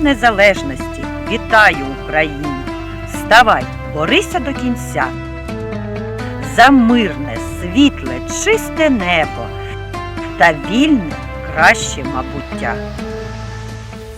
незалежності. Вітаю, Україну! Вставай, борися до кінця. За мирне, світле, чисте небо та вільне краще майбуття.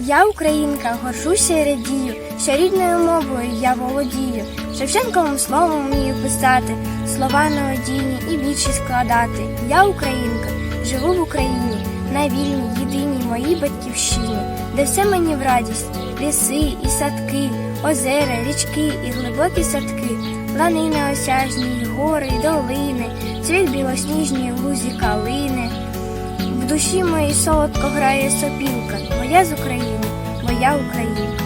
Я українка, горжуся і радію, що рідною мовою я володію. Шевченковим словом вмію писати, слова неодійні і вічі складати. Я українка, живу в Україні, на вільній, єдиній моїй батьківщині, де все мені в радість, ліси і садки, озера, річки і глибокі садки, лани неосяжні, гори, й долини, цвіт білосніжні лузі калини. В душі моїй солодко грає сопілка, моя з України, моя Україна.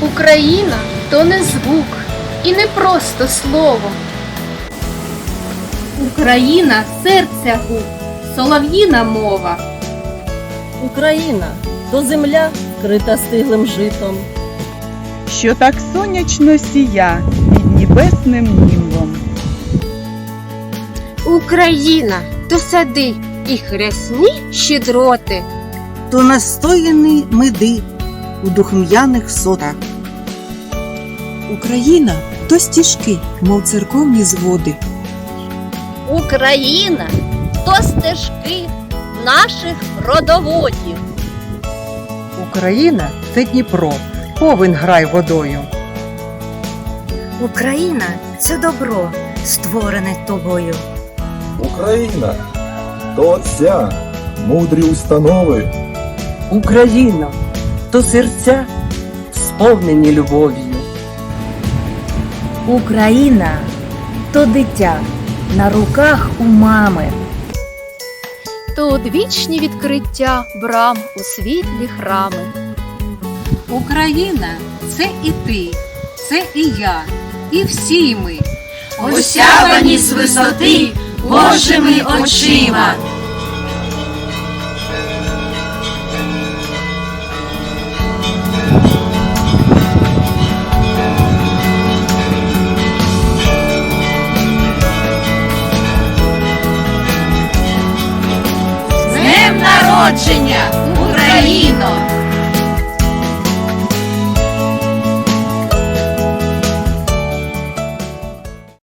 Україна то не звук і не просто слово. Україна серця гук, солов'їна мова. Україна то земля, вкрита стиглим житом. що так сонячно сія під небесним німбом. Україна то сади і хресні щедроти. то настояні меди у духм'яних сотах. Україна то стіжки, мов церковні зводи. Україна то стежки наших родоводів. Україна це Дніпро, повен грай водою. Україна це добро, створене тобою. Україна то отця, мудрі установи. Україна то серця, сповнені любов'ю. Україна то дитя на руках у мами. То одвічні відкриття брам у світлі храми. Україна це і ти, це і я, і всі ми. Осявані з висоти Божими очима. З народження, Україно!